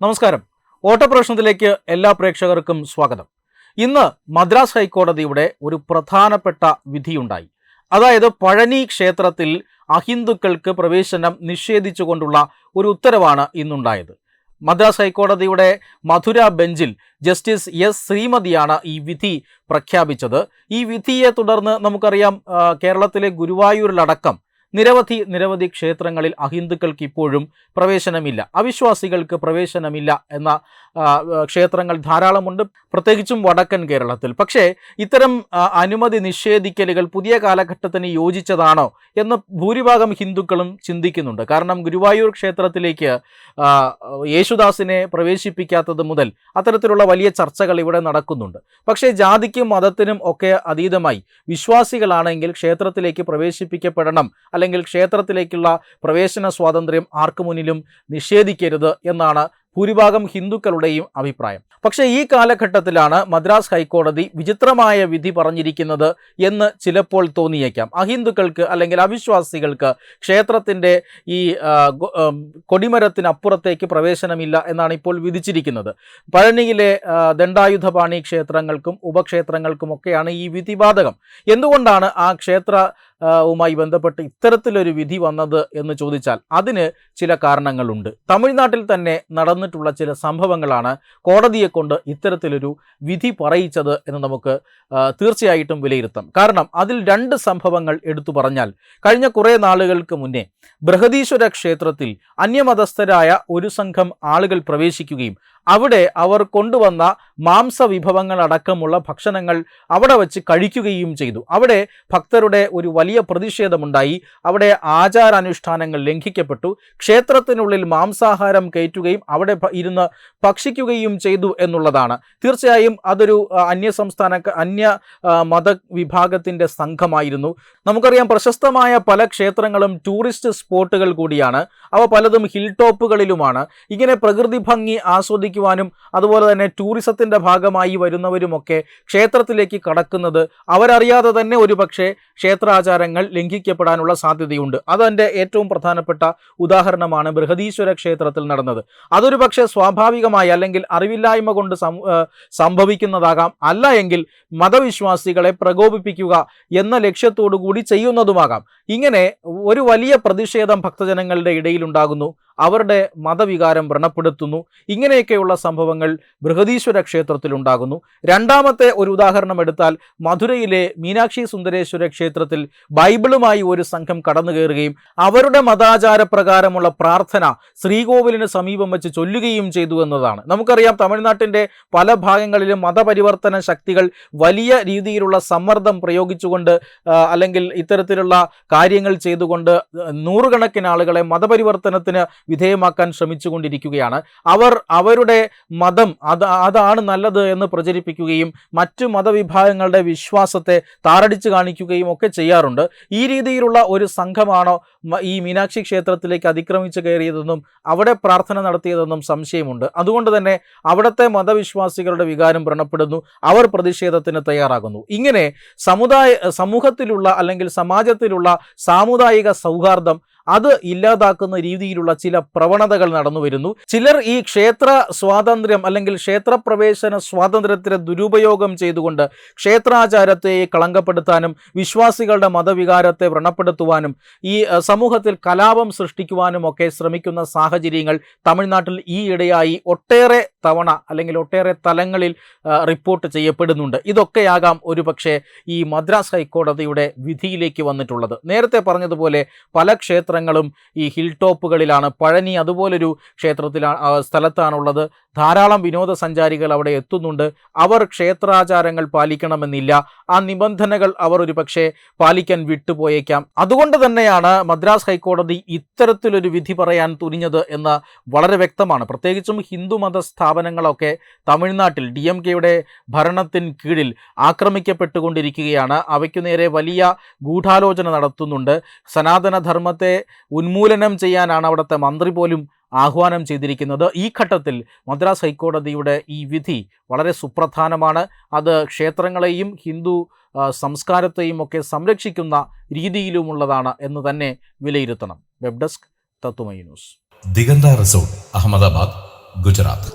നമസ്കാരം. ഓട്ടപ്രശ്നത്തിലേക്ക് എല്ലാ പ്രേക്ഷകർക്കും സ്വാഗതം. ഇന്ന് മദ്രാസ് ഹൈക്കോടതിയുടെ ഒരു പ്രധാനപ്പെട്ട വിധിയുണ്ടായി. അതായത് പഴനി ക്ഷേത്രത്തിൽ അഹിന്ദുക്കൾക്ക് പ്രവേശനം നിഷേധിച്ചുകൊണ്ടുള്ള ഒരു ഉത്തരവാണ് ഇന്നുണ്ടായത്. മദ്രാസ് ഹൈക്കോടതിയുടെ മധുര ബെഞ്ചിൽ ജസ്റ്റിസ് എസ് ശ്രീമതിയാണ് ഈ വിധി പ്രഖ്യാപിച്ചത്. ഈ വിധിയെ തുടർന്ന് നമുക്കറിയാം കേരളത്തിലെ ഗുരുവായൂരിലടക്കം നിരവധി നിരവധി ക്ഷേത്രങ്ങളിൽ അഹിന്ദുക്കൾക്ക് ഇപ്പോഴും പ്രവേശനമില്ല. അവിശ്വാസികൾക്ക് പ്രവേശനമില്ല എന്ന ക്ഷേത്രങ്ങൾ ധാരാളമുണ്ട്. പ്രത്യേകിച്ചും വടക്കൻ കേരളത്തിൽ. പക്ഷേ ഇത്തരം അനുമതി നിഷേധിക്കലുകൾ പുതിയ കാലഘട്ടത്തിന് യോജിച്ചതാണോ എന്ന് ഭൂരിഭാഗം ഹിന്ദുക്കളും ചിന്തിക്കുന്നുണ്ട്. കാരണം ഗുരുവായൂർ ക്ഷേത്രത്തിലേക്ക് യേശുദാസിനെ പ്രവേശിപ്പിക്കാത്തത് മുതൽ അത്തരത്തിലുള്ള വലിയ ചർച്ചകൾ ഇവിടെ നടക്കുന്നുണ്ട്. പക്ഷേ ജാതിക്കും മതത്തിനും ഒക്കെ അതീതമായി വിശ്വാസികളാണെങ്കിൽ ക്ഷേത്രത്തിലേക്ക് പ്രവേശിപ്പിക്കപ്പെടണം അല്ലെങ്കിൽ ക്ഷേത്രത്തിലേക്കുള്ള പ്രവേശന സ്വാതന്ത്ര്യം ആർക്കു മുന്നിലും നിഷേധിക്കരുത് എന്നാണ് ഭൂരിഭാഗം ഹിന്ദുക്കളുടെയും അഭിപ്രായം. പക്ഷേ ഈ കാലഘട്ടത്തിലാണ് മദ്രാസ് ഹൈക്കോടതി വിചിത്രമായ വിധി പറഞ്ഞിരിക്കുന്നത് എന്ന് ചിലപ്പോൾ തോന്നിയേക്കാം. അഹിന്ദുക്കൾക്ക് അല്ലെങ്കിൽ അവിശ്വാസികൾക്ക് ക്ഷേത്രത്തിന്റെ ഈ കൊടിമരത്തിനപ്പുറത്തേക്ക് പ്രവേശനമില്ല എന്നാണ് ഇപ്പോൾ വിധിച്ചിരിക്കുന്നത്. പഴനിയിലെ ദണ്ഡായുധപാണി ക്ഷേത്രങ്ങൾക്കും ഉപക്ഷേത്രങ്ങൾക്കുമൊക്കെയാണ് ഈ വിധി ബാധകം എന്തുകൊണ്ടാണ് ആ ക്ഷേത്ര വുമായി ബന്ധപ്പെട്ട് ഇത്തരത്തിലൊരു വിധി വന്നത് എന്ന് ചോദിച്ചാൽ അതിന് ചില കാരണങ്ങളുണ്ട്. തമിഴ്നാട്ടിൽ തന്നെ നടന്നിട്ടുള്ള ചില സംഭവങ്ങളാണ് കോടതിയെ കൊണ്ട് ഇത്തരത്തിലൊരു വിധി പറയിച്ചത് എന്ന് നമുക്ക് തീർച്ചയായിട്ടും വിലയിരുത്താം. കാരണം അതിൽ രണ്ട് സംഭവങ്ങൾ എടുത്തു പറഞ്ഞാൽ കഴിഞ്ഞ കുറേ നാളുകൾക്ക് മുന്നേ ബൃഹദീശ്വര ക്ഷേത്രത്തിൽ അന്യമതസ്ഥരായ ഒരു സംഘം ആളുകൾ പ്രവേശിക്കുകയും അവിടെ അവർ കൊണ്ടുവന്ന മാംസ വിഭവങ്ങൾ അടക്കമുള്ള ഭക്ഷണങ്ങൾ അവിടെ വെച്ച് കഴിക്കുകയും ചെയ്തു. അവിടെ ഭക്തരുടെ ഒരു വലിയ പ്രതിഷേധമുണ്ടായി. അവിടെ ആചാരാനുഷ്ഠാനങ്ങൾ ലംഘിക്കപ്പെട്ടു. ക്ഷേത്രത്തിനുള്ളിൽ മാംസാഹാരം കയറ്റുകയും അവിടെ ഇരുന്ന് ഭക്ഷിക്കുകയും ചെയ്തു എന്നുള്ളതാണ്. തീർച്ചയായും അതൊരു അന്യ സംസ്ഥാന അന്യ മത വിഭാഗത്തിന്റെ സംഘമായിരുന്നു. നമുക്കറിയാം പ്രശസ്തമായ പല ക്ഷേത്രങ്ങളും ടൂറിസ്റ്റ് സ്പോട്ടുകൾ കൂടിയാണ്. അവ പലതും ഹിൽ ടോപ്പുകളിലുമാണ്. ഇങ്ങനെ പ്രകൃതി ഭംഗി ആസ്വദിക്കുവാനും അതുപോലെ തന്നെ ടൂറിസത്തിന്റെ ഭാഗമായി വരുന്നവരുമൊക്കെ ക്ഷേത്രത്തിലേക്ക് കടക്കുന്നത് അവരറിയാതെ തന്നെ ഒരു പക്ഷേ ക്ഷേത്രാചാരങ്ങൾ ലംഘിക്കപ്പെടാനുള്ള സാധ്യതയുണ്ട്. അതെന്റെ ഏറ്റവും പ്രധാനപ്പെട്ട ഉദാഹരണമാണ് ബൃഹദീശ്വര ക്ഷേത്രത്തിൽ നടന്നത്. അതൊരു പക്ഷേ സ്വാഭാവികമായി അല്ലെങ്കിൽ അറിവില്ലായ്മ കൊണ്ട് സംഭവിക്കുന്നതാകാം. അല്ല എങ്കിൽ മതവിശ്വാസികളെ പ്രകോപിപ്പിക്കുക എന്ന ലക്ഷ്യത്തോടു കൂടി ചെയ്യുന്നതുമാകാം. ഇങ്ങനെ ഒരു വലിയ പ്രതിഷേധം ഭക്തജനങ്ങളുടെ ഇടയിലുണ്ടാകുന്നു. അവരുടെ മതവികാരം വ്രണപ്പെടുത്തുന്നു. ഇങ്ങനെയൊക്കെയുള്ള സംഭവങ്ങൾ ബൃഹദീശ്വര ക്ഷേത്രത്തിൽ ഉണ്ടാകുന്നു. രണ്ടാമത്തെ ഒരു ഉദാഹരണം എടുത്താൽ മധുരയിലെ മീനാക്ഷി സുന്ദരേശ്വര ക്ഷേത്രത്തിൽ ബൈബിളുമായി ഒരു സംഘം കടന്നു കയറുകയും അവരുടെ മതാചാര പ്രകാരമുള്ള പ്രാർത്ഥന ശ്രീകോവിലിന് സമീപം വെച്ച് ചൊല്ലുകയും ചെയ്തു എന്നതാണ്. നമുക്കറിയാം തമിഴ്നാട്ടിന്റെ പല ഭാഗങ്ങളിലും മതപരിവർത്തന ശക്തികൾ വലിയ രീതിയിലുള്ള സമ്മർദ്ദം പ്രയോഗിച്ചുകൊണ്ട് അല്ലെങ്കിൽ ഇത്തരത്തിലുള്ള കാര്യങ്ങൾ ചെയ്തുകൊണ്ട് നൂറുകണക്കിന് ആളുകളെ മതപരിവർത്തനത്തിന് വിധേയമാക്കാൻ ശ്രമിച്ചുകൊണ്ടിരിക്കുകയാണ്. അവർ അവരുടെ മതം അത് അതാണ് നല്ലത് എന്ന് പ്രചരിപ്പിക്കുകയും മറ്റു മതവിഭാഗങ്ങളുടെ വിശ്വാസത്തെ താറടിച്ചു കാണിക്കുകയും ഒക്കെ ചെയ്യാറുണ്ട്. ഈ രീതിയിലുള്ള ഒരു സംഘമാണോ ഈ മീനാക്ഷി ക്ഷേത്രത്തിലേക്ക് അതിക്രമിച്ചു കയറിയതെന്നും അവിടെ പ്രാർത്ഥന നടത്തിയതെന്നും സംശയമുണ്ട്. അതുകൊണ്ട് തന്നെ അവിടുത്തെ മതവിശ്വാസികളുടെ വികാരം വ്രണപ്പെടുന്നു. അവർ പ്രതിഷേധത്തിന് തയ്യാറാകുന്നു. ഇങ്ങനെ സമുദായ സമൂഹത്തിലുള്ള അല്ലെങ്കിൽ സമാജത്തിലുള്ള സാമുദായിക സൗഹാർദ്ദം അത് ഇല്ലാതാക്കുന്ന രീതിയിലുള്ള ചില പ്രവണതകൾ നടന്നു വരുന്നു. ചിലർ ഈ ക്ഷേത്ര സ്വാതന്ത്ര്യം അല്ലെങ്കിൽ ക്ഷേത്രപ്രവേശന സ്വാതന്ത്ര്യത്തിന് ദുരുപയോഗം ചെയ്തുകൊണ്ട് ക്ഷേത്രാചാരത്തെ കളങ്കപ്പെടുത്താനും വിശ്വാസികളുടെ മതവികാരത്തെ വ്രണപ്പെടുത്തുവാനും ഈ സമൂഹത്തിൽ കലാപം സൃഷ്ടിക്കുവാനും ഒക്കെ ശ്രമിക്കുന്ന സാഹചര്യങ്ങൾ തമിഴ്നാട്ടിൽ ഈ ഇടയായി ഒട്ടേറെ തവണ അല്ലെങ്കിൽ ഒട്ടേറെ തലങ്ങളിൽ റിപ്പോർട്ട് ചെയ്യപ്പെടുന്നുണ്ട്. ഇതൊക്കെയാകാം ഒരുപക്ഷെ ഈ മദ്രാസ് ഹൈക്കോടതിയുടെ വിധിയിലേക്ക് വന്നിട്ടുള്ളത്. നേരത്തെ പറഞ്ഞതുപോലെ പല ക്ഷേത്രങ്ങളും ഈ ഹിൽ ടോപ്പുകളിലാണ് പഴനി അതുപോലൊരു ക്ഷേത്രത്തിലാണ് സ്ഥലത്താണുള്ളത്. ധാരാളം വിനോദസഞ്ചാരികൾ അവിടെ എത്തുന്നുണ്ട്. അവർ ക്ഷേത്രാചാരങ്ങൾ പാലിക്കണമെന്നില്ല. ആ നിബന്ധനകൾ അവർ ഒരു പക്ഷേ പാലിക്കാൻ വിട്ടുപോയേക്കാം. അതുകൊണ്ട് തന്നെയാണ് മദ്രാസ് ഹൈക്കോടതി ഇത്തരത്തിലൊരു വിധി പറയാൻ തുനിഞ്ഞത് എന്ന് വളരെ വ്യക്തമാണ്. പ്രത്യേകിച്ചും ഹിന്ദു മത സ്ഥാപനങ്ങളൊക്കെ തമിഴ്നാട്ടിൽ ഡി എം കെയുടെ ഭരണത്തിന് കീഴിൽ ആക്രമിക്കപ്പെട്ടുകൊണ്ടിരിക്കുകയാണ്. അവയ്ക്കു നേരെ വലിയ ഗൂഢാലോചന നടത്തുന്നുണ്ട്. സനാതനധർമ്മത്തെ ഉന്മൂലനം ചെയ്യാനാണ് അവിടുത്തെ മന്ത്രി പോലും ആഹ്വാനം ചെയ്തിരിക്കുന്നത്. ഈ ഘട്ടത്തിൽ മദ്രാസ് ഹൈക്കോടതിയുടെ ഈ വിധി വളരെ സുപ്രധാനമാണ്. അത് ക്ഷേത്രങ്ങളെയും ഹിന്ദു സംസ്കാരത്തെയും ഒക്കെ സംരക്ഷിക്കുന്ന രീതിയിലുമുള്ളതാണ് എന്ന് തന്നെ വിലയിരുത്തണം. Web desk Tattvamayi news. Diganta resort Ahmedabad Gujarat.